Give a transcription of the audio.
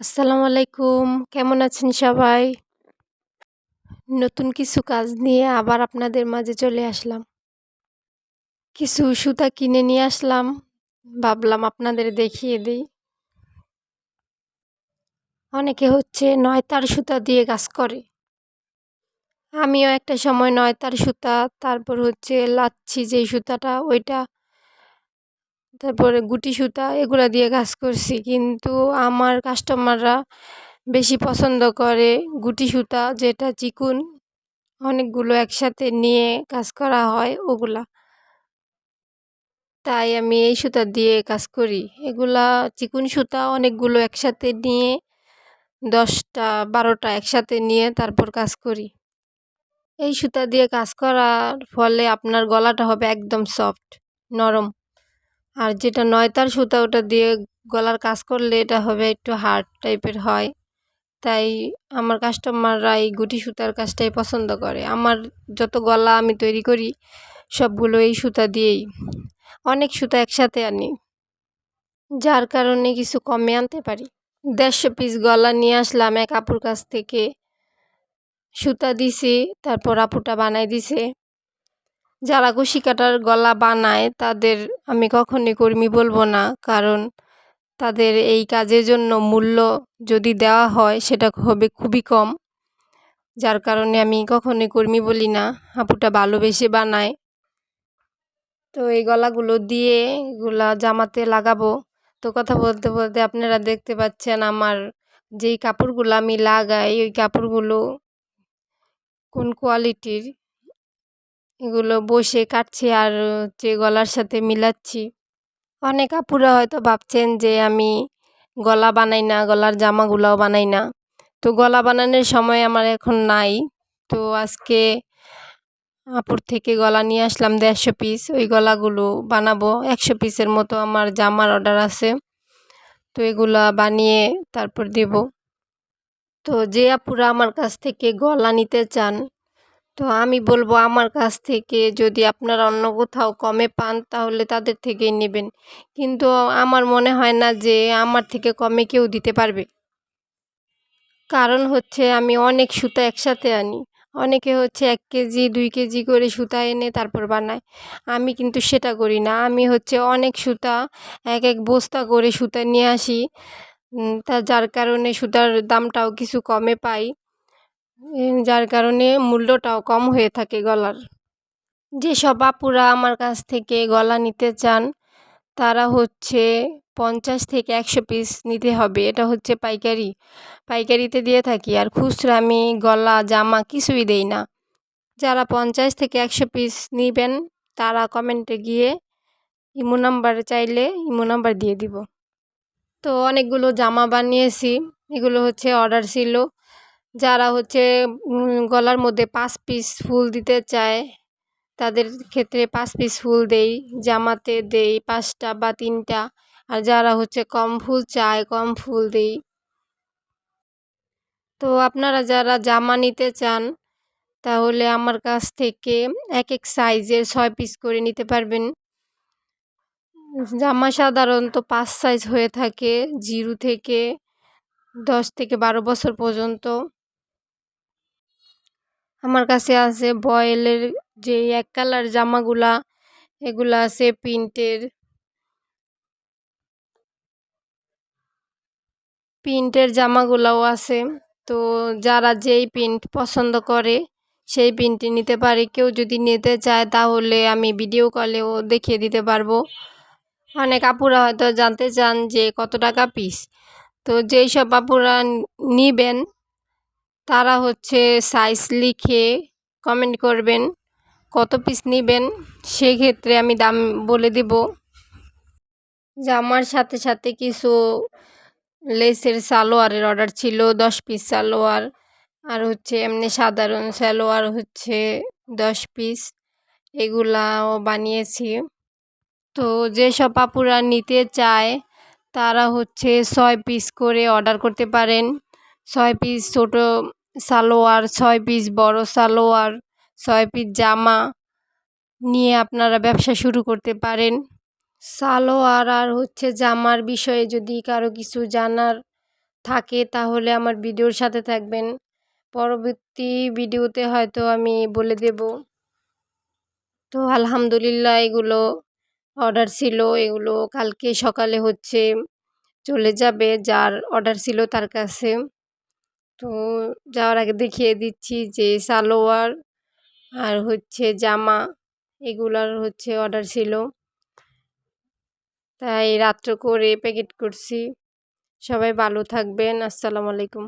আসসালামু আলাইকুম, কেমন আছেন সবাই? নতুন কিছু কাজ নিয়ে আবার আপনাদের মাঝে চলে আসলাম। কিছু সুতা কিনে নিয়ে আসলাম, ভাবলাম আপনাদের দেখিয়ে দিই। অনেকে হচ্ছে নয়তার সুতা দিয়ে কাজ করে। আমিও একটা সময় নয়তার সুতা, তারপর হচ্ছে লাচ্ছি যেই সুতাটা, ওইটা তারপরে গুটি সুতা এগুলো দিয়ে কাজ করছি। কিন্তু আমার কাস্টমাররা বেশি পছন্দ করে গুটি সুতা, যেটা চিকুন, অনেকগুলো একসাথে নিয়ে কাজ করা হয় ওগুলা। তাই আমি এই সুতা দিয়ে কাজ করি। এগুলা চিকুন সুতা অনেকগুলো একসাথে নিয়ে দশটা, বারোটা একসাথে নিয়ে তারপর কাজ করি। এই সুতা দিয়ে কাজ করার ফলে আপনার গলাটা হবে একদম সফট, নরম। আর যেটা নয়তার সুতা ওটা দিয়ে গলার কাজ করলে এটা হবে একটু হার্ড টাইপের হয়। তাই আমার কাস্টমাররা এই গুটি সুতার কাজটাই পছন্দ করে। আমার যত গলা আমি তৈরি করি, সবগুলো এই সুতা দিয়েই অনেক সুতা একসাথে আনি। যার কারণে কিছু কমে আনতে পারি। দেড়শো পিস গলা নিয়ে আসলাম এক আপুর কাছ থেকে। সুতা দিছি, তারপর আপুটা বানাই দিছে। যারা কুশি কাটার গলা বানায়, তাদের আমি কখনই কর্মী বলব না। কারণ তাদের এই কাজের জন্য মূল্য যদি দেওয়া হয়, সেটা হবে খুবই কম। যার কারণে আমি কখনোই কর্মী বলি না। হাঁপুটা ভালোবেসে বানায়। তো এই গলাগুলো দিয়ে এগুলা জামাতে লাগাবো। তো কথা বলতে বলতে আপনারা দেখতে পাচ্ছেন আমার যেই কাপড়গুলো আমি লাগাই, ওই কাপড়গুলো কোন কোয়ালিটির? এগুলো বসে কাটছি আর যে গলার সাথে মিলাচ্ছি। অনেক আপুরা হয়তো ভাবছেন যে আমি গলা বানাই না, গলার জামাগুলাও বানাই না। তো গলা বানানোর সময় আমার এখন নাই। তো আজকে আপুর থেকে গলা নিয়ে আসলাম দেড়শো পিস ওই গলাগুলো বানাবো। একশো পিসের মতো আমার জামার অর্ডার আছে। তো এগুলা বানিয়ে তারপর দেব। তো যে আপুরা আমার কাছ থেকে গলা নিতে চান তো আমি বলব আমার কাছ থেকে যদি আপনারা অন্য কোথাও কমে পান তাহলে তাদের থেকেই নেবেন। কিন্তু আমার মনে হয় না যে আমার থেকে কমে কেউ দিতে পারবে। কারণ হচ্ছে আমি অনেক সুতা একসাথে আনি। অনেকে হচ্ছে এক কেজি, দুই কেজি করে সুতা এনে তারপর বানায়। আমি কিন্তু সেটা করি না। আমি হচ্ছে অনেক সুতা, এক এক বস্তা করে সুতা নিয়ে আসি। তা যার কারণে সুতার দামটাও কিছু কমে পাই। যার কারণে মূল্যটাও কম হয়ে থাকে গলার। যেসব আপুরা আমার কাছ থেকে গলা নিতে চান, তারা হচ্ছে পঞ্চাশ থেকে একশো পিস নিতে হবে। এটা হচ্ছে পাইকারি। পাইকারিতে দিয়ে থাকি। আর খুচরা আমি গলা, জামা কিছুই দেই না। যারা পঞ্চাশ থেকে একশো পিস নেবেন, তারা কমেন্টে গিয়ে ইমো নাম্বার চাইলে ইমো নাম্বার দিয়ে দিব। তো অনেকগুলো জামা বানিয়েছি। এগুলো হচ্ছে অর্ডার ছিল। যারা হচ্ছে গলার মধ্যে পাঁচ পিস ফুল দিতে চায়, তাদের ক্ষেত্রে পাঁচ পিস ফুল দেই, জামাতে দেই পাঁচটা বা তিনটা। আর যারা হচ্ছে কম ফুল চায়, কম ফুল দেই। তো আপনারা যারা জামা নিতে চান, তাহলে আমার কাছ থেকে এক এক সাইজের ছয় পিস করে নিতে পারবেন। জামা সাধারণত পাঁচ সাইজ হয়ে থাকে, জিরো থেকে দশ থেকে বারো বছর পর্যন্ত। আমার কাছে আছে বয়েলের যে এক কালার জামাগুলা, এগুলো আছে প্রিন্টের। প্রিন্টের জামাগুলাও আছে। তো যারা যেই প্রিন্ট পছন্দ করে, সেই প্রিন্টটি নিতে পারে। কেউ যদি নিতে চায়, তাহলে আমি ভিডিও কলেও দেখিয়ে দিতে পারব। অনেক আপুরা হয়তো জানতে চান যে কত টাকা পিস। তো যেই সব আপুরা নিবেন তারা হচ্ছে সাইজ লিখে কমেন্ট করবেন, কত পিস নেবেন, সেক্ষেত্রে আমি দাম বলে দেব। জামার সাথে সাথে কিছু লেসের সালোয়ারের অর্ডার ছিল, দশ পিস সালোয়ার, আর হচ্ছে এমনি সাধারণ সালোয়ার হচ্ছে দশ পিস এগুলাও বানিয়েছি। তো যেসব আপুরা নিতে চায়, তারা হচ্ছে ছয় পিস করে অর্ডার করতে পারেন। ছয় পিস ছোটো সালোয়ার, ছয় পিস বড় সালোয়ার, ছয় পিস জামা নিয়ে আপনারা ব্যবসা শুরু করতে পারেন। সালোয়ার আর হচ্ছে জামার বিষয়ে যদি কারও কিছু জানার থাকে তাহলে আমার ভিডিওর সাথে থাকবেন। পরবর্তী ভিডিওতে হয়তো আমি বলে দেব। তো আলহামদুলিল্লাহ এগুলো অর্ডার ছিল, এগুলো কালকে সকালে হচ্ছে চলে যাবে, যার অর্ডার ছিল তার কাছে। তো যাওয়ার আগে দেখিয়ে দিচ্ছি যে সালোয়ার আর হচ্ছে জামা এগুলার হচ্ছে অর্ডার ছিল। তাই রাত্র করে প্যাকেট করছি। সবাই ভালো থাকবেন। আসসালামু আলাইকুম।